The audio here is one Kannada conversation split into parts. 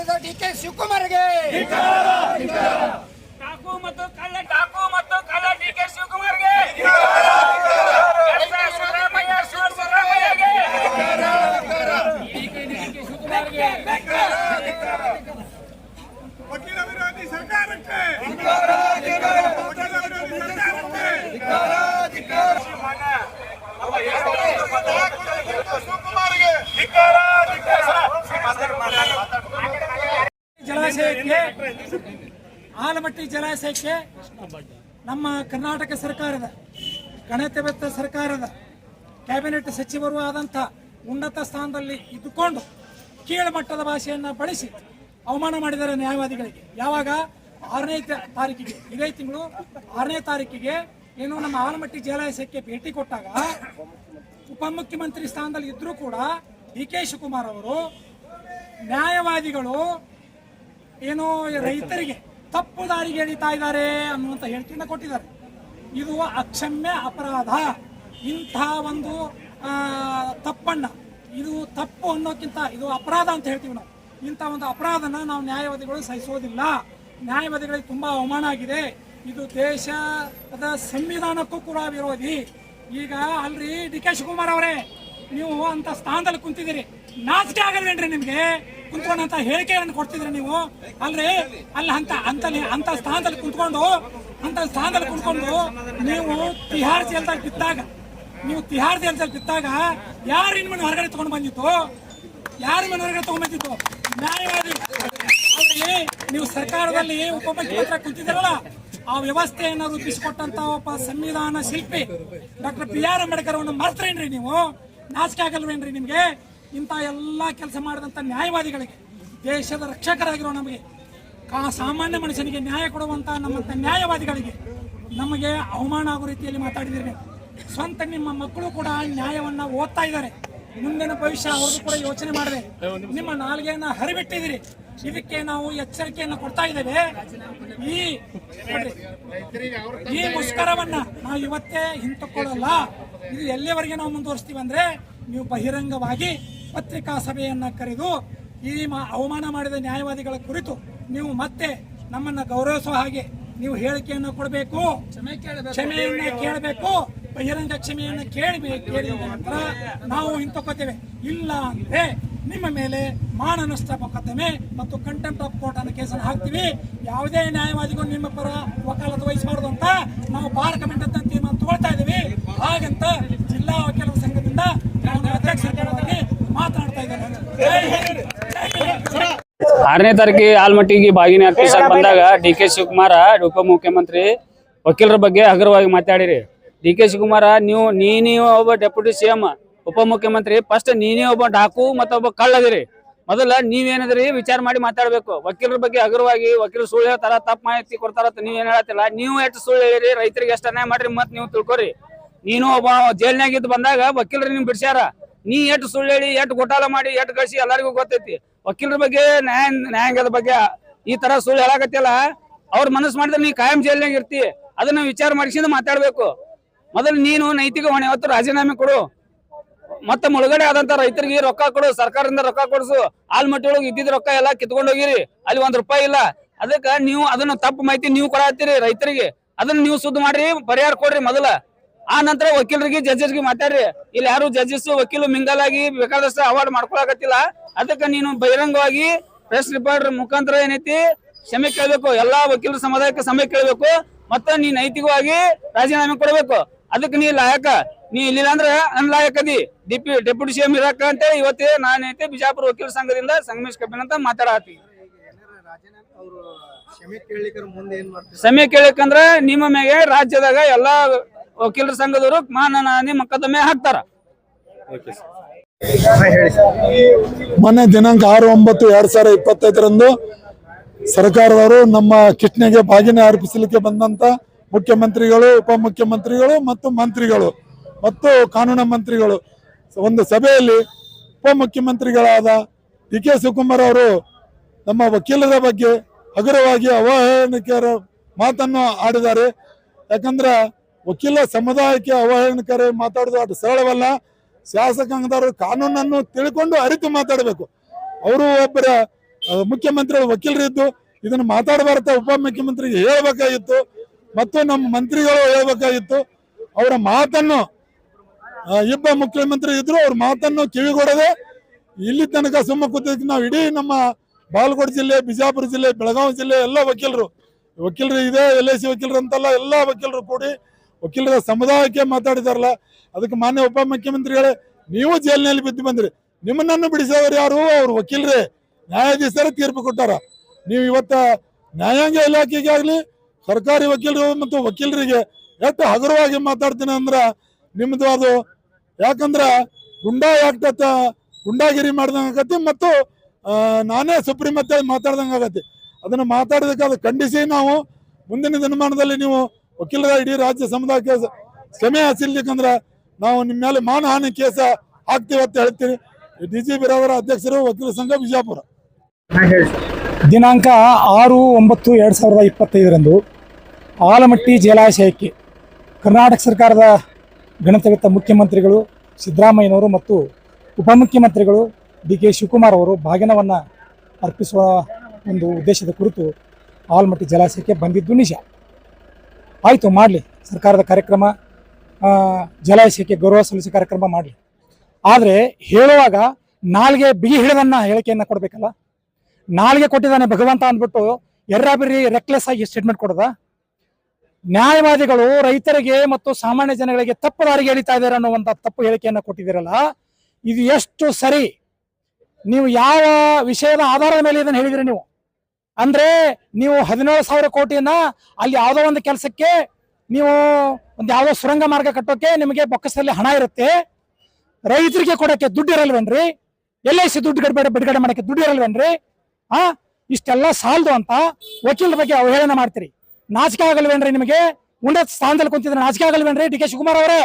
ತೋರಿದ ಡಿ ಕೆ ಶಿವಕುಮಾರ್ಗೆ. ಟಾಕು ಮತ್ತು ಕಳ್ಳ ಟಾಕು ಮತ್ತು ಕಳ್ಳ ಡಿ ಕೆ ಶಿವಕುಮಾರ್ಗೆ. ಸರ್ಕಾರಕ್ಕೆ. ಸರ್ಕಾರಕ್ಕೆ. ಆಲಮಟ್ಟಿ ಜಲಾಶಯಕ್ಕೆ ನಮ್ಮ ಕರ್ನಾಟಕ ಸರ್ಕಾರದ ಗಣತವ್ಯತ ಸರ್ಕಾರದ ಕ್ಯಾಬಿನೆಟ್ ಸಚಿವರು ಆದಂಥ ಉನ್ನತ ಸ್ಥಾನದಲ್ಲಿ ಇದ್ದುಕೊಂಡು ಕೀಳುಮಟ್ಟದ ಭಾಷೆಯನ್ನು ಬಳಸಿ ಅವಮಾನ ಮಾಡಿದ್ದಾರೆ ನ್ಯಾಯವಾದಿಗಳಿಗೆ. ಯಾವಾಗ? ಆರನೇ ತಾರೀಕಿಗೆ. ಇದೇ ತಿಂಗಳು ಆರನೇ ತಾರೀಕಿಗೆ ಏನು ನಮ್ಮ ಆಲಮಟ್ಟಿ ಜಲಾಶಯಕ್ಕೆ ಭೇಟಿ ಕೊಟ್ಟಾಗ ಉಪಮುಖ್ಯಮಂತ್ರಿ ಸ್ಥಾನದಲ್ಲಿ ಇದ್ರೂ ಕೂಡ ಡಿ ಕೆ ಶಿವಕುಮಾರ್ ಅವರು ನ್ಯಾಯವಾದಿಗಳು ಏನೋ ರೈತರಿಗೆ ತಪ್ಪು ದಾರಿಗೆ ಎಳಿತಾ ಇದ್ದಾರೆ ಅನ್ನುವಂಥ ಹೇಳಿಕೆಯನ್ನು ಕೊಟ್ಟಿದ್ದಾರೆ. ಇದು ಅಕ್ಷಮ್ಯ ಅಪರಾಧ. ಇಂಥ ಒಂದು ತಪ್ಪಣ್ಣ ಇದು ತಪ್ಪು ಅನ್ನೋಕ್ಕಿಂತ ಇದು ಅಪರಾಧ ಅಂತ ಹೇಳ್ತೀವಿ ನಾವು. ಇಂಥ ಒಂದು ಅಪರಾಧನ ನಾವು ನ್ಯಾಯವಾದಿಗಳು ಸಹಿಸೋದಿಲ್ಲ. ನ್ಯಾಯವಾದಿಗಳಿಗೆ ತುಂಬಾ ಅವಮಾನ ಆಗಿದೆ. ಇದು ದೇಶದ ಸಂವಿಧಾನಕ್ಕೂ ಕೂಡ ವಿರೋಧಿ. ಈಗ ಅಲ್ರಿ ಡಿ ಕೆ ಶಿವಕುಮಾರ್ ಅವರೇ, ನೀವು ಅಂತ ಸ್ಥಾನದಲ್ಲಿ ಕುಂತಿದ್ದೀರಿ. ನಾಚಿಕೆ ಆಗಲ್ವೇನ್ರಿ ನಿಮ್ಗೆ? ಕುಂತ್ಕೊಂಡಂತ ಹೇಳಿಕೆಗಳನ್ನು ಕೊಡ್ತಿದ್ರಿ ನೀವು? ಅಲ್ರಿ? ಅಲ್ಲಿ ಅಂತ ಅಂತ ಅಂತ ಸ್ಥಾನದಲ್ಲಿ ಕುಂತ್ಕೊಂಡು, ಅಂತ ಸ್ಥಾನದಲ್ಲಿ ಕುಂತ್ಕೊಂಡು ನೀವು ತಿಹಾರ್ ಜೈಲ್ದಾಗ ಬಿತ್ತಾಗ ನೀವು ತಿಹಾರ್ ಜೈಲ್ದಲ್ಲಿ ಬಿತ್ತಾಗ ಯಾರು ನಿಮ್ಮನ್ನು ಹೊರಗಡೆ ತಗೊಂಡು ಬಂದಿತ್ತು ಯಾರು ನಿಮ್ಮನ್ನು ಹೊರಗಡೆ ತಗೊಂಡ್ ಬಂದಿತ್ತು ನ್ಯಾಯವಾದಿ. ಅಲ್ರಿ, ನೀವು ಸರ್ಕಾರದಲ್ಲಿ ಉಪಮುಖ್ಯಮಂತ್ರಿ ಕುಂತಿದ್ದೀರಲ್ಲ, ಆ ವ್ಯವಸ್ಥೆಯನ್ನು ರೂಪಿಸಿಕೊಟ್ಟಂತ ಒಬ್ಬ ಸಂವಿಧಾನ ಶಿಲ್ಪಿ ಡಾಕ್ಟರ್ ಬಿ ಆರ್ ಅಂಬೇಡ್ಕರ್ ಅವನ್ನ ಮರ್ತೇನ್ರಿ ನೀವು? ನಾಚಿಕೆ ಆಗಲ್ವೇನ್ರಿ ನಿಮ್ಗೆ? ಇಂಥ ಎಲ್ಲ ಕೆಲಸ ಮಾಡಿದಂಥ ನ್ಯಾಯವಾದಿಗಳಿಗೆ, ದೇಶದ ರಕ್ಷಕರಾಗಿರೋ ನಮಗೆ, ಕಾ ಸಾಮಾನ್ಯ ಮನುಷ್ಯನಿಗೆ ನ್ಯಾಯ ಕೊಡುವಂಥ ನಮ್ಮಂಥ ನ್ಯಾಯವಾದಿಗಳಿಗೆ ನಮಗೆ ಅವಮಾನ ಆಗೋ ರೀತಿಯಲ್ಲಿ ಮಾತಾಡಿದಿರಿ ನೀವು ಸ್ವಂತ ನಿಮ್ಮ ಮಕ್ಕಳು ಕೂಡ ನ್ಯಾಯವನ್ನು ಓದ್ತಾ ಇದ್ದಾರೆ. ಮುಂದಿನ ಭವಿಷ್ಯ ಅವ್ರದ್ದು ಕೂಡ ಯೋಚನೆ ಮಾಡಿದೆ. ನಿಮ್ಮ ನಾಲ್ಗೆಯನ್ನು ಹರಿಬಿಟ್ಟಿದ್ದೀರಿ. ಇದಕ್ಕೆ ನಾವು ಎಚ್ಚರಿಕೆಯನ್ನು ಕೊಡ್ತಾ ಇದ್ದೇವೆ. ಈ ಈ ಮುಷ್ಕರವನ್ನ ನಾವು ಇವತ್ತೇ ಹಿಂತಕೊಳ್ಳಲ್ಲ. ಇದು ಎಲ್ಲಿಯವರೆಗೆ ನಾವು ಮುಂದುವರಿಸ್ತೀವಿ ಅಂದ್ರೆ, ನೀವು ಬಹಿರಂಗವಾಗಿ ಪತ್ರಿಕಾ ಸಭೆಯನ್ನ ಕರೆದು ಈ ಮಾ- ಅವಮಾನ ಮಾಡಿದ ನ್ಯಾಯವಾದಿಗಳ ಕುರಿತು ನೀವು ಮತ್ತೆ ನಮ್ಮನ್ನ ಗೌರವಿಸುವ ಹಾಗೆ ನೀವು ಹೇಳಿಕೆಯನ್ನು ಕೊಡಬೇಕು. ಕ್ಷಮೆಯನ್ನ ಕೇಳಬೇಕು. ಬಹಿರಂಗ ಕ್ಷಮೆಯನ್ನ ಕೇಳಬೇಕು ಕೇಳಿದ ನಂತರ ನಾವು ಹಿಂತಕೋತೇವೆ ಇಲ್ಲ ಅಂದ್ರೆ ನಿಮ್ಮ ಮೇಲೆ ಮಾನನಷ್ಟ ಮೊಕದ್ದಮೆ ಮತ್ತು ಕಂಟೆಂಪ್ಟ್ ಆಫ್ ಕೋರ್ಟ್ ಅನ್ನೋ ಕೇಸನ್ನು ಹಾಕ್ತೀವಿ. ಯಾವುದೇ ನ್ಯಾಯವಾದಿಗೂ ನಿಮ್ಮ ಪರ ವಕಾಲತ್ತು ವಹಿಸಬಾರ್ದು ಅಂತ ನಾವು ಬಾರ್ ಕಮೆಂಟ್ ಅಂತ ತೀರ್ಮಾನ ತಗೊಳ್ತಾ ಇದ್ದೀವಿ. ಹಾಗಂತ ಜಿಲ್ಲಾ ವಕೀಲರ ಸಂಘದಿಂದ ನಾನು ಆರನೇ ತಾರೀಕಿಗೆ ಆಲ್ಮಟ್ಟಿಗೆ ಬಾಗಿನ ಅರ್ಪಿಸಕ್ ಬಂದಾಗ ಡಿ ಕೆ ಶಿವಕುಮಾರ ಉಪಮುಖ್ಯಮಂತ್ರಿ ವಕೀಲರ ಬಗ್ಗೆ ಹಗುರವಾಗಿ ಮಾತಾಡಿರಿ. ಡಿ ಕೆ ಶಿವಕುಮಾರ, ನೀವು, ನೀನೇ ಒಬ್ಬ ಡೆಪ್ಯೂಟಿ ಸಿ ಎಂ ಉಪಮುಖ್ಯಮಂತ್ರಿ ಫಸ್ಟ್ ನೀನೇ ಒಬ್ಬ ಡಾಕು ಮತ್ತೊಬ್ಬ ಕಳ್ಳದಿರಿ. ಮೊದಲ ನೀವೇನದ್ರಿ ವಿಚಾರ ಮಾಡಿ ಮಾತಾಡ್ಬೇಕು. ವಕೀಲರ ಬಗ್ಗೆ ಹಗುರವಾಗಿ ವಕೀಲರು ಸುಳ್ಳು ಹೇಳ್ತಾರ, ತಪ್ಪು ಮಾಹಿತಿ ಕೊಡ್ತಾರ ನೀವೇನ್ ಹೇಳತ್ತಿಲ್ಲ. ನೀವು ಎಷ್ಟು ಸುಳ್ಳು ಹೇಳಿರಿ, ರೈತರಿಗೆ ಎಷ್ಟು ಅನ್ಯಾಯ ಮಾಡ್ರಿ ಮತ್ ನೀವು ತಿಳ್ಕೊರಿ. ನೀನು ಒಬ್ಬ ಜೈಲ್ನಾಗ ಇದ್ದು ಬಂದಾಗ ವಕೀಲರು ನಿಮ್ ಬಿಡ್ಸ್ಯಾರ. ನೀ ಎಟ್ ಸುಳ್ಳು ಹೇಳಿ ಎಟ್ ಗೋಟಾಲ ಮಾಡಿ, ಎಟ್ ಕಳಿಸಿ ಎಲ್ಲರಿಗೂ ಗೊತ್ತೈತಿ. ವಕೀಲರ ಬಗ್ಗೆ, ನ್ಯಾಯ, ನ್ಯಾಯಾಂಗದ ಬಗ್ಗೆ ಈ ತರ ಸುಳ್ಳು ಹೇಳಾಕತ್ತಿಲ್ಲ ಅವ್ರ ಮನಸ್ಸು ಮಾಡಿದ್ರೆ ನೀ ಕಾಯಂ ಜೈಲ್ನಾಗ ಇರ್ತಿ. ಅದನ್ನ ವಿಚಾರ ಮಾಡಿಸಿದ ಮಾತಾಡ್ಬೇಕು. ಮೊದಲು ನೀನು ನೈತಿಕ ಹೊಣೆ ಹೊತ್ತು ರಾಜೀನಾಮೆ ಕೊಡು. ಮತ್ತೆ ಮುಳುಗಡೆ ಆದಂತ ರೈತರಿಗೆ ರೊಕ್ಕ ಕೊಡು, ಸರ್ಕಾರದಿಂದ ರೊಕ್ಕ ಕೊಡಿಸು. ಆಲ್ಮಟ್ಟಿ ಒಳಗೆ ಇದ್ದಿದ್ ರೊಕ್ಕ ಎಲ್ಲ ಕಿತ್ಕೊಂಡು ಹೋಗಿರಿ ಅಲ್ಲಿ ಒಂದ್ ರೂಪಾಯಿ ಇಲ್ಲ. ಅದಕ್ಕೆ ನೀವು ಅದನ್ನ ತಪ್ಪು ಮಾಹಿತಿ ನೀವು ಕೊಡತ್ತೀರಿ ರೈತರಿಗೆ. ಅದನ್ನ ನೀವು ಸುದ್ದಿ ಮಾಡ್ರಿ, ಪರಿಹಾರ ಕೊಡ್ರಿ ಮೊದಲ. ಆ ನಂತರ ವಕೀಲರಿಗೆ ಜಡ್ಜಸ್ಗೆ ಮಾತಾಡ್ರಿ. ಇಲ್ಲಿ ಯಾರು ಜಡ್ಜಸ್ ವಕೀಲು ಮಿಂಗಲ್ ಆಗಿ ಬೇಕಾದಷ್ಟು ಅವಾರ್ಡ್ ಮಾಡ್ಕೊಳಕತ್ತಿಲ್ಲ. ಅದಕ್ಕೆ ನೀನು ಬಹಿರಂಗವಾಗಿ ಪ್ರೆಸ್ ರಿಪೋರ್ಟರ್ ಮುಖಾಂತರ ಏನೈತಿ ಕ್ಷಮೆ ಕೇಳಬೇಕು. ಎಲ್ಲಾ ವಕೀಲರ ಸಮುದಾಯಕ್ಕೆ ಸಮಯ ಕೇಳಬೇಕು. ಮತ್ತೆ ನೀ ನೈತಿಕವಾಗಿ ರಾಜೀನಾಮೆ ಕೊಡಬೇಕು. ಅದಕ್ಕೆ ನೀ ಲಾಯಕ. ನೀ ಇಲ್ಲಿಲ್ಲ ಅಂದ್ರೆ ಅನ್ಲಾಯಕ ಅದಿ. ಡಿಪಿ ಡೆಪ್ಯೂಟಿ ಸಿಎಂ ಇರಾಕ ಅಂತೇಳಿ ಇವತ್ತೇ ನಾನೈತಿ ಬಿಜಾಪುರ ವಕೀಲ ಸಂಘದಿಂದ ಸಂಗಮೇಶ್ ಕಬ್ಬಿನ್ ಅಂತ ಮಾತಾಡತ್ತಿ ಸಮಯ ಕೇಳಿಕಂದ್ರ ನಿಮ್ಮ ಮ್ಯಾಗೆ ರಾಜ್ಯದಾಗ ಎಲ್ಲಾ ವಕೀಲರ ಸಂಘದವರು ಮಾನನಾನಿ ಮೊಕದ್ದಮೆ ಹಾಕ್ತಾರ. ಮೊನ್ನೆ ದಿನಾಂಕ ಆರು ಒಂಬತ್ತು ಎರಡ್ ಸಾವಿರದ ಇಪ್ಪತ್ತೈದರಂದು ಸರ್ಕಾರದವರು ನಮ್ಮ ಕಿಟ್ನೆಗೆ ಬಾಗಿನ ಅರ್ಪಿಸಲಿಕ್ಕೆ ಬಂದಂತ ಮುಖ್ಯಮಂತ್ರಿಗಳು ಉಪಮುಖ್ಯಮಂತ್ರಿಗಳು ಮತ್ತು ಮಂತ್ರಿಗಳು ಮತ್ತು ಕಾನೂನು ಮಂತ್ರಿಗಳು. ಒಂದು ಸಭೆಯಲ್ಲಿ ಉಪಮುಖ್ಯಮಂತ್ರಿಗಳಾದ ಡಿ ಕೆ ಶಿವಕುಮಾರ್ ಅವರು ನಮ್ಮ ವಕೀಲರ ಬಗ್ಗೆ ಹಗುರವಾಗಿ ಅವಹೇಳನಕರ ಮಾತನ್ನು ಆಡಿದ್ದಾರೆ. ಯಾಕಂದ್ರೆ ವಕೀಲ ಸಮುದಾಯಕ್ಕೆ ಅವಹೇಳನಕಾರಿ ಮಾತಾಡೋದು ಅಷ್ಟು ಸರಳವಲ್ಲ. ಶಾಸಕಾಂಗದವರು ಕಾನೂನನ್ನು ತಿಳ್ಕೊಂಡು ಅರಿತು ಮಾತಾಡಬೇಕು. ಅವರು ಒಬ್ಬರ ಮುಖ್ಯಮಂತ್ರಿ ವಕೀಲರಿದ್ದು, ಇದನ್ನು ಮಾತಾಡಬಾರ್ದ ಉಪಮುಖ್ಯಮಂತ್ರಿಗೆ ಹೇಳ್ಬೇಕಾಗಿತ್ತು ಮತ್ತು ನಮ್ಮ ಮಂತ್ರಿಗಳು ಹೇಳ್ಬೇಕಾಗಿತ್ತು. ಅವರ ಮಾತನ್ನು ಇಬ್ಬ ಮುಖ್ಯಮಂತ್ರಿ ಇದ್ರು, ಅವ್ರ ಮಾತನ್ನು ಕಿವಿಗೊಡದೆ ಇಲ್ಲಿ ತನಕ ಸುಮ್ಮ ಕೂತಿದ್ದಕ್ಕೆ ನಾವು ಇಡೀ ನಮ್ಮ ಬಾಲ್ಕೋಟ್ ಜಿಲ್ಲೆ, ಬಿಜಾಪುರ ಜಿಲ್ಲೆ, ಬೆಳಗಾವಿ ಜಿಲ್ಲೆ ಎಲ್ಲ ವಕೀಲರು ವಕೀಲರು ಇದೆ ಎಲ್ ಐ ಸಿ ವಕೀಲರು ಅಂತಲ್ಲ ಎಲ್ಲ ವಕೀಲರು ಕೂಡಿ ವಕೀಲರ ಸಮುದಾಯಕ್ಕೆ ಮಾತಾಡಿದಾರಲ್ಲ, ಅದಕ್ಕೆ ಮಾನ್ಯ ಉಪ ಮುಖ್ಯಮಂತ್ರಿಗಳೇ, ನೀವು ಜೈಲಿನಲ್ಲಿ ಬಿದ್ದು ಬಂದ್ರಿ. ನಿಮ್ಮನ್ನು ಬಿಡಿಸೋರು ಯಾರು? ಅವ್ರು ವಕೀಲರೇ. ನ್ಯಾಯಾಧೀಶರ ತೀರ್ಪು ಕೊಟ್ಟಾರ. ನೀವು ಇವತ್ತ ನ್ಯಾಯಾಂಗ ಇಲಾಖೆಗೆ ಆಗ್ಲಿ, ಸರ್ಕಾರಿ ವಕೀಲರು ಮತ್ತು ವಕೀಲರಿಗೆ ಎಷ್ಟು ಹಗುರವಾಗಿ ಮಾತಾಡ್ತೀನಿ ಅಂದ್ರ, ನಿಮ್ದು ಅದು ಯಾಕಂದ್ರ ಗುಂಡಾ ಆಕ್ಟ್ ಗುಂಡಾಗಿರಿ ಮಾಡ್ದಂಗೆ ಆಗತ್ತೆ ಮತ್ತು ನಾನೇ ಸುಪ್ರೀಂ ಮತ್ತೆ ಮಾತಾಡ್ದಂಗ ಆಗತ್ತೆ. ಅದನ್ನ ಮಾತಾಡೋದಕ್ಕೆ ಅದು ಖಂಡಿಸಿ ನಾವು ಮುಂದಿನ ದಿನಮಾನದಲ್ಲಿ ನೀವು ವಕೀಲರ ಇಡೀ ರಾಜ್ಯ ಕೇಸ ಕ್ಷಮೆ ಹಾಸಿರ್ಲಿಕ್ಕಂದ್ರ ನಾವು ನಿಮ್ಮ ಮೇಲೆ ಮಾನಹಾನಿ ಕೇಸ ಹಾಕ್ತೀವಿ ಅಂತ ಹೇಳ್ತೀನಿ. ಡಿ ಜಿ ಬಿರವರ ಅಧ್ಯಕ್ಷರು ವಕೀಲ ಸಂಘ ಬಿಜಾಪುರ. ದಿನಾಂಕ ಆರು ಒಂಬತ್ತು ಎರಡು ಸಾವಿರದ ಇಪ್ಪತ್ತೈದರಂದು ಆಲಮಟ್ಟಿ ಜಲಾಶಯಕ್ಕೆ ಕರ್ನಾಟಕ ಸರ್ಕಾರದ ಗಣತವಿತ್ತ ಮುಖ್ಯಮಂತ್ರಿಗಳು ಸಿದ್ದರಾಮಯ್ಯನವರು ಮತ್ತು ಉಪಮುಖ್ಯಮಂತ್ರಿಗಳು ಡಿ ಕೆ ಶಿವಕುಮಾರ್ ಅವರು ಭಾಗ್ಯನವನ್ನು ಅರ್ಪಿಸುವ ಒಂದು ಉದ್ದೇಶದ ಕುರಿತು ಆಲಮಟ್ಟಿ ಜಲಾಶಯಕ್ಕೆ ಬಂದಿದ್ದು ನಿಜ. ಆಯಿತು ಮಾಡಲಿ. ಸರ್ಕಾರದ ಕಾರ್ಯಕ್ರಮ ಜಲಾಶಯಕ್ಕೆ ಗೌರವ ಸಲ್ಲಿಸಿ ಕಾರ್ಯಕ್ರಮ ಮಾಡಲಿ. ಆದರೆ ಹೇಳುವಾಗ ನಾಲ್ಗೆ ಬಿಗಿ ಹಿಡಿದನ್ನ ಹೇಳಿಕೆಯನ್ನು ಕೊಡಬೇಕಲ್ಲ? ನಾಲ್ಗೆ ಕೊಟ್ಟಿದ್ದಾನೆ ಭಗವಂತ ಅಂದ್ಬಿಟ್ಟು ಎರ್ರಾಬಿರಿ ರೆಕ್ಲೆಸ್ ಆಗಿ ಸ್ಟೇಟ್ಮೆಂಟ್ ಕೊಡೋದ? ನ್ಯಾಯವಾದಿಗಳು ರೈತರಿಗೆ ಮತ್ತು ಸಾಮಾನ್ಯ ಜನಗಳಿಗೆ ತಪ್ಪು ದಾರಿಗೆ ಎಳಿತಾ ಇದ್ದಾರೆ ಅನ್ನುವಂಥ ತಪ್ಪು ಹೇಳಿಕೆಯನ್ನು ಕೊಟ್ಟಿದ್ದೀರಲ್ಲ, ಇದು ಎಷ್ಟು ಸರಿ? ನೀವು ಯಾವ ವಿಷಯದ ಆಧಾರದ ಮೇಲೆ ಇದನ್ನು ಹೇಳಿದಿರಿ ನೀವು? ಅಂದ್ರೆ ನೀವು ಹದಿನೇಳು ಸಾವಿರ ಕೋಟಿಯನ್ನ ಅಲ್ಲಿ ಯಾವುದೋ ಒಂದು ಕೆಲಸಕ್ಕೆ ನೀವು ಒಂದು ಯಾವುದೋ ಸುರಂಗ ಮಾರ್ಗ ಕಟ್ಟೋಕೆ ನಿಮಗೆ ಬೊಕ್ಕಸದಲ್ಲಿ ಹಣ ಇರುತ್ತೆ. ರೈತರಿಗೆ ಕೊಡಕ್ಕೆ ದುಡ್ಡು ಇರಲ್ವೇನ್ರಿ? ಎಲ್ ಐ ಸಿ ದುಡ್ಡು ಗಡ್ಬೇಡ ಬಿಡುಗಡೆ ಮಾಡಕ್ಕೆ ದುಡ್ಡು ಇರಲ್ವೇನ್ರಿ? ಆ? ಇಷ್ಟೆಲ್ಲ ಸಾಲದು ಅಂತ ವಕೀಲರ ಬಗ್ಗೆ ಅವಹೇಳನ ಮಾಡ್ತೀರಿ. ನಾಚಿಕೆ ಆಗಲ್ವೇನ್ರಿ ನಿಮಗೆ? ಉನ್ನತ ಸ್ಥಾನದಲ್ಲಿ ಕುಂತಿದ್ರೆ ನಾಚಿಕೆ ಆಗಲ್ವೇನ್ರಿ ಡಿ ಕೆ ಶಿವಕುಮಾರ್ ಅವರೇ?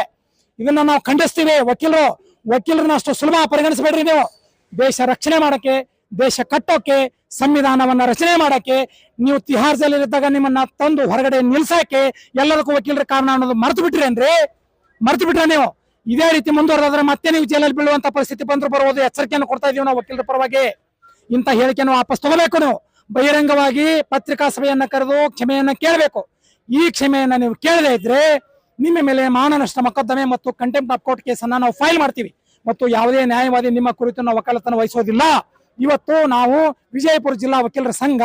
ಇದನ್ನ ನಾವು ಖಂಡಿಸ್ತೀವಿ ವಕೀಲರು. ವಕೀಲರನ್ನ ಅಷ್ಟು ಸುಲಭ ಪರಿಗಣಿಸಬೇಡ್ರಿ ನೀವು. ದೇಶ ರಕ್ಷಣೆ ಮಾಡಕ್ಕೆ, ದೇಶ ಕಟ್ಟೋಕೆ ಸಂವಿಧಾನವನ್ನ ರಚನೆ ಮಾಡಕ್ಕೆ ನೀವು ತಿಹಾರ್ ಇದ್ದಾಗ ನಿಮ್ಮನ್ನ ತಂದು ಹೊರಗಡೆ ನಿಲ್ಸಕ್ಕೆ ಎಲ್ಲದಕ್ಕೂ ವಕೀಲರ ಕಾರಣ ಅನ್ನೋದು ಮರ್ತು ಅಂದ್ರೆ? ಮರ್ತು ಬಿಟ್ರೆ ನೀವು? ಇದೇ ರೀತಿ ಮುಂದುವರೆದ್ರೆ ಮತ್ತೆ ನೀವು ಜೈಲಲ್ಲಿ ಬೀಳುವಂತ ಪರಿಸ್ಥಿತಿ ಬಂದ್ರು ಬರುವುದು ಎಚ್ಚರಿಕೆಯನ್ನು ಕೊಡ್ತಾ ಇದೀವಿ ನಾವು ವಕೀಲರ ಪರವಾಗಿ. ಇಂಥ ಹೇಳಿಕೆಯನ್ನು ವಾಪಸ್ ತಗೋಬೇಕು ನೀವು. ಬಹಿರಂಗವಾಗಿ ಪತ್ರಿಕಾ ಸಭೆಯನ್ನ ಕರೆದು ಕ್ಷಮೆಯನ್ನ ಕೇಳಬೇಕು. ಈ ಕ್ಷಮೆಯನ್ನ ನೀವು ಕೇಳದೇ ಇದ್ರೆ ನಿಮ್ಮ ಮೇಲೆ ಮಾನನಷ್ಟ ಮೊಕದ್ದಮೆ ಮತ್ತು ಕಂಟೆಂಪ್ಟ್ ಆಫ್ ಕೋರ್ಟ್ ಕೇಸನ್ನ ನಾವು ಫೈಲ್ ಮಾಡ್ತೀವಿ. ಮತ್ತು ಯಾವುದೇ ನ್ಯಾಯವಾದಿ ನಿಮ್ಮ ಕುರಿತು ನಾವು ವಕಾಲತನ ವಹಿಸೋದಿಲ್ಲ. ಇವತ್ತು ನಾವು ವಿಜಯಪುರ ಜಿಲ್ಲಾ ವಕೀಲರ ಸಂಘ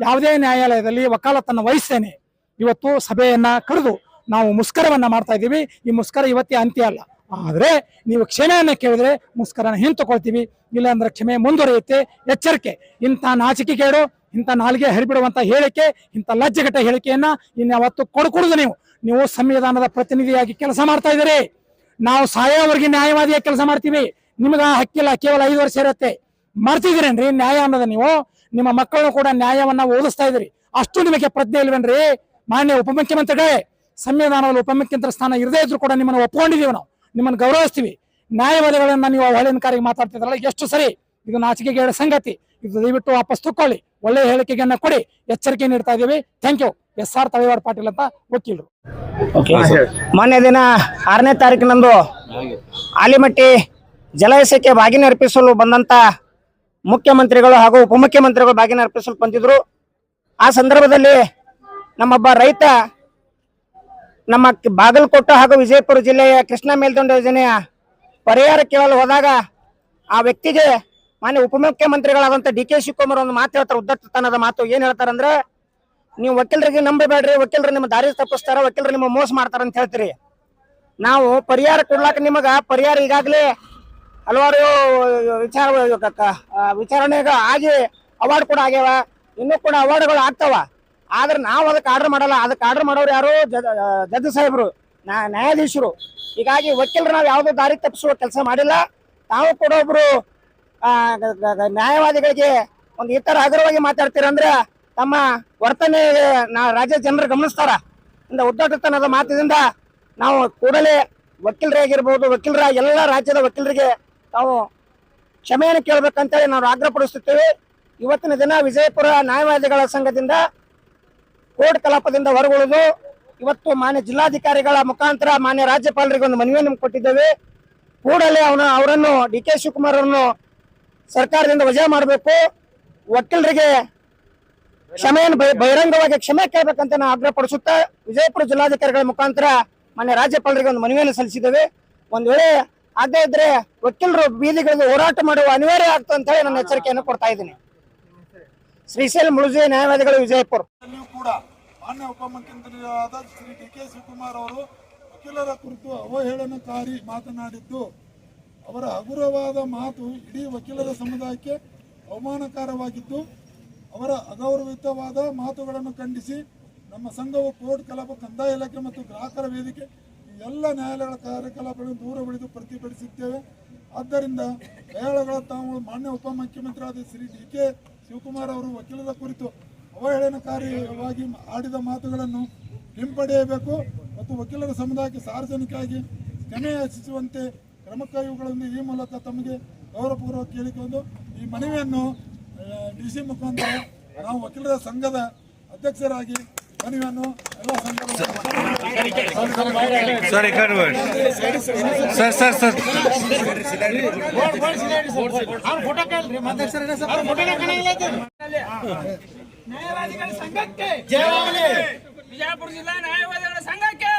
ಯಾವುದೇ ನ್ಯಾಯಾಲಯದಲ್ಲಿ ವಕಾಲತ್ತನ್ನು ವಹಿಸ್ತೇನೆ. ಇವತ್ತು ಸಭೆಯನ್ನು ಕರೆದು ನಾವು ಮುಸ್ಕರವನ್ನು ಮಾಡ್ತಾ ಇದ್ದೀವಿ. ಈ ಮುಸ್ಕರ ಇವತ್ತೇ ಅಂತ್ಯ ಅಲ್ಲ. ಆದ್ರೆ ನೀವು ಕ್ಷಮೆಯನ್ನು ಕೇಳಿದ್ರೆ ಮುಸ್ಕರನ ಹಿಂತಕೊಳ್ತೀವಿ. ಇಲ್ಲಾಂದ್ರೆ ಕ್ಷಮೆ ಮುಂದುವರಿಯುತ್ತೆ. ಎಚ್ಚರಿಕೆ. ಇಂಥ ನಾಚಿಕೆಗೇಡು, ಇಂಥ ನಾಲ್ಗೆ ಹರಿಬಿಡುವಂತ ಹೇಳಿಕೆ, ಇಂಥ ಲಜ್ಜೆಗಟ್ಟ ಹೇಳಿಕೆಯನ್ನು ಇನ್ಯಾವತ್ತು ಕೊಡ್ಕೊಡುದು ನೀವು. ನೀವು ಸಂವಿಧಾನದ ಪ್ರತಿನಿಧಿಯಾಗಿ ಕೆಲಸ ಮಾಡ್ತಾ ಇದ್ದೀರಿ. ನಾವು ಸಾಯೋವರೆಗೆ ನ್ಯಾಯವಾದಿಯಾಗಿ ಕೆಲಸ ಮಾಡ್ತೀವಿ. ನಿಮಗೆ ಹಕ್ಕಿಲ್ಲ. ಕೇವಲ ಐದು ವರ್ಷ ಇರುತ್ತೆ. ಮರ್ತಿದ್ದೀರೇನ್ರಿ ನ್ಯಾಯ ಅನ್ನೋದು ನೀವು? ನಿಮ್ಮ ಮಕ್ಕಳನ್ನು ಕೂಡ ನ್ಯಾಯವನ್ನ ಓದಿಸ್ತಾ ಇದ್ರಿ ಅಷ್ಟು ನಿಮಗೆ ಪ್ರಜ್ಞೆ ಇಲ್ವೇನ್ರಿ? ಮಾನ್ಯ ಉಪಮುಖ್ಯಮಂತ್ರಿಗಳೇ ಸಂವಿಧಾನದಲ್ಲಿ ಉಪಮುಖ್ಯಮಂತ್ರಿ ಸ್ಥಾನ ಇರದೇ ಇದ್ರು ಕೂಡ ನಿಮ್ಮನ್ನು ಒಪ್ಕೊಂಡಿದೀವಿ ನಾವು. ನಿಮ್ಮನ್ನು ಗೌರವಿಸ್ತೀವಿ. ನ್ಯಾಯವಾದಿಗಳನ್ನ ನೀವು ಅವಹೇಳನಕಾರಿ ಮಾತಾಡ್ತಿದ್ರಲ್ಲ ಎಷ್ಟು ಸರಿ? ಇದು ನಾಚಿಕೆಗೇಡ ಸಂಗತಿ. ಇದು ದಯವಿಟ್ಟು ವಾಪಸ್ ತಕ್ಕೊಳ್ಳಿ ಒಳ್ಳೆಯ ಹೇಳಿಕೆಗಳನ್ನ ಕೊಡಿ. ಎಚ್ಚರಿಕೆ ನೀಡ್ತಾ ಇದೀವಿ thank you. S R Talawada Patil ಅಂತ ವಕೀಲರು. ಮೊನ್ನೆ ದಿನ ಆರನೇ ತಾರೀಕಿನಂದು ಆಲಿಮಟ್ಟಿ ಜಲಾಶಯಕ್ಕೆ ಬಾಗಿನ ಅರ್ಪಿಸಲು ಬಂದಂತ ಮುಖ್ಯಮಂತ್ರಿಗಳು ಹಾಗೂ ಉಪಮುಖ್ಯಮಂತ್ರಿಗಳು ಬಾಗಿನ ಅರ್ಪಿಸಲು ಬಂದಿದ್ರು ಆ ಸಂದರ್ಭದಲ್ಲಿ ನಮ್ಮೊಬ್ಬ ರೈತ ನಮ್ಮ ಬಾಗಲಕೋಟೆ ಹಾಗೂ ವಿಜಯಪುರ ಜಿಲ್ಲೆಯ ಕೃಷ್ಣ ಮೇಲ್ದಂಡ ಯೋಜನೆಯ ಪರಿಹಾರ ಕೇಳಲು ಹೋದಾಗ ಆ ವ್ಯಕ್ತಿಗೆ ಮಾನ್ಯ ಉಪಮುಖ್ಯಮಂತ್ರಿಗಳಾದಂತ ಡಿ ಕೆ ಶಿವಕುಮಾರ್ ಒಂದು ಮಾತು ಹೇಳ್ತಾರೆ. ಉದ್ದತ್ತನದ ಮಾತು ಏನ್ ಹೇಳ್ತಾರಂದ್ರೆ, ನೀವು ವಕೀಲರಿಗೆ ನಂಬಬೇಡ್ರಿ, ವಕೀಲರು ನಿಮ್ಮ ದಾರಿ ತಪ್ಪಿಸ್ತಾರ, ವಕೀಲರು ನಿಮ್ಮ ಮೋಸ ಮಾಡ್ತಾರ ಅಂತ ಹೇಳ್ತೀರಿ. ನಾವು ಪರಿಹಾರ ಕೊಡ್ಲಾಕ ನಿಮಗ ಪರಿಹಾರ ಈಗಾಗಲೇ ಹಲವಾರು ವಿಚಾರ ವಿಚಾರಣೆಗೆ ಆಗಿ ಅವಾರ್ಡ್ ಕೂಡ ಆಗ್ಯಾವ. ಇನ್ನೂ ಕೂಡ ಅವಾರ್ಡ್ಗಳು ಆಗ್ತಾವ. ಆದ್ರೆ ನಾವು ಅದಕ್ಕೆ ಆರ್ಡರ್ ಮಾಡಲ್ಲ. ಅದಕ್ಕೆ ಆರ್ಡರ್ ಮಾಡೋರು ಯಾರು? ಜಜ್ ಸಾಹೇಬರು, ನ್ಯಾ- ನ್ಯಾಯಾಧೀಶರು. ಹೀಗಾಗಿ ವಕೀಲರು ನಾವು ಯಾವುದೋ ದಾರಿ ತಪ್ಪಿಸುವ ಕೆಲಸ ಮಾಡಿಲ್ಲ. ತಾವು ಕೂಡ ಒಬ್ರು ನ್ಯಾಯವಾದಿಗಳಿಗೆ ಒಂದು ಈ ಥರ ಹಗುರವಾಗಿ ಮಾತಾಡ್ತೀರಂದ್ರೆ ತಮ್ಮ ವರ್ತನೆ ನಾ, ರಾಜ್ಯ ಜನರು ಗಮನಿಸ್ತಾರ. ಇಂದ ಉದ್ದಟತನದ ಮಾತಿನಿಂದ ನಾವು ಕೂಡಲೇ ವಕೀಲರಾಗಿರ್ಬೋದು ವಕೀಲರ ಎಲ್ಲ ರಾಜ್ಯದ ವಕೀಲರಿಗೆ ತಾವು ಕ್ಷಮೆಯನ್ನು ಕೇಳಬೇಕಂತೇಳಿ ನಾವು ಆಗ್ರಹಪಡಿಸುತ್ತೇವೆ ಇವತ್ತಿನ ದಿನ ವಿಜಯಪುರ ನ್ಯಾಯವಾದಿಗಳ ಸಂಘದಿಂದ ಕೋರ್ಟ್ ಕಲಾಪದಿಂದ ಹೊರಗುಳಿದು ಇವತ್ತು ಮಾನ್ಯ ಜಿಲ್ಲಾಧಿಕಾರಿಗಳ ಮುಖಾಂತರ ಮಾನ್ಯ ರಾಜ್ಯಪಾಲರಿಗೆ ಒಂದು ಮನವಿಯನ್ನು ಕೊಟ್ಟಿದ್ದೇವೆ. ಕೂಡಲೇ ಅವನ ಅವರನ್ನು ಡಿ ಕೆ ಶಿವಕುಮಾರ್ ಅವರನ್ನು ಸರ್ಕಾರದಿಂದ ವಜಾ ಮಾಡಬೇಕು. ವಕೀಲರಿಗೆ ಕ್ಷಮೆಯನ್ನು ಬಹಿ- ಬಹಿರಂಗವಾಗಿ ಕ್ಷಮೆ ಕೇಳಬೇಕಂತ ನಾವು ಆಗ್ರಹ ಪಡಿಸುತ್ತಾ ವಿಜಯಪುರ ಜಿಲ್ಲಾಧಿಕಾರಿಗಳ ಮುಖಾಂತರ ಮಾನ್ಯ ರಾಜ್ಯಪಾಲರಿಗೆ ಒಂದು ಮನವಿಯನ್ನು ಸಲ್ಲಿಸಿದ್ದೇವೆ. ಒಂದು ವೇಳೆ ಆಗದೇ ಇದ್ರೆ ವಕೀಲರು ಬೀದಿಗಳಿಗೆ ಹೋರಾಟ ಮಾಡುವ ಅನಿವಾರ್ಯ ಆಗ್ತದೆ ಅಂತ ಹೇಳಿ ನನ್ನ ಎಚ್ಚರಿಕೆಯನ್ನು ಕೊಡ್ತಾ ಇದ್ದೀನಿ. ಶ್ರೀಶೈಲ್ ಮುಳುಜಿ ನ್ಯಾಯವಾದಿಗಳು ವಿಜಯಪುರ. ಕೂಡ ಮಾನ್ಯ ಉಪಮುಖ್ಯಮಂತ್ರಿಯಾದ ಶ್ರೀ ಡಿ ಕೆ ಶಿವಕುಮಾರ್ ಅವರು ವಕೀಲರ ಕುರಿತು ಅವಹೇಳನಕಾರಿ ಮಾತನಾಡಿದ್ದು, ಅವರ ಹಗುರವಾದ ಮಾತು ಇಡೀ ವಕೀಲರ ಸಮುದಾಯಕ್ಕೆ ಅವಮಾನಕಾರವಾಗಿದ್ದು, ಅವರ ಅಗೌರವಿತವಾದ ಮಾತುಗಳನ್ನು ಖಂಡಿಸಿ ನಮ್ಮ ಸಂಘವು ಕೋರ್ಟ್ ಕಲಾಪ ಕಂದಾಯ ಇಲಾಖೆ ಮತ್ತು ಗ್ರಾಹಕರ ವೇದಿಕೆ ಎಲ್ಲ ನ್ಯಾಯಾಲಯಗಳ ಕಾರ್ಯಕಲಾಪಗಳನ್ನು ದೂರ ಉಳಿದು ಪ್ರತಿಭಟಿಸುತ್ತೇವೆ ಆದ್ದರಿಂದ ನ್ಯಾಯಾಲಯಗಳ ತಾವು ಮಾನ್ಯ ಉಪಮುಖ್ಯಮಂತ್ರಿಯಾದ ಶ್ರೀ ಡಿ ಕೆ ಶಿವಕುಮಾರ್ ಅವರು ವಕೀಲರ ಕುರಿತು ಅವಹೇಳನಕಾರಿಯಾಗಿ ಆಡಿದ ಮಾತುಗಳನ್ನು ಹಿಂಪಡೆಯಬೇಕು ಮತ್ತು ವಕೀಲರ ಸಮುದಾಯಕ್ಕೆ ಸಾರ್ವಜನಿಕವಾಗಿ ಕ್ಷಮೆ ಯಾಚಿಸುವಂತೆ ಕ್ರಮ ಕೈಗಳನ್ನು ಈ ಮೂಲಕ ತಮಗೆ ಗೌರವಪೂರ್ವಕ ಕೇಳಿಕೊಂಡು ಈ ಮನವಿಯನ್ನು ಡಿ ಸಿ ಮುಖಾಂತರ ನಾವು ವಕೀಲರ ಸಂಘದ ಅಧ್ಯಕ್ಷರಾಗಿ ಮನವಿಯನ್ನು ಎಲ್ಲ ಸಂಘದ ಸರ್ ಈ ಕಡೆ ಬರ್ರಿ. ಸರ್ ಸರ್ ಸರ್ ನ್ಯಾಯವಾದಿಗಳ ಸಂಘಕ್ಕೆ. ಬಿಜಾಪುರ ಜಿಲ್ಲಾ ನ್ಯಾಯವಾದಿಗಳ ಸಂಘಕ್ಕೆ.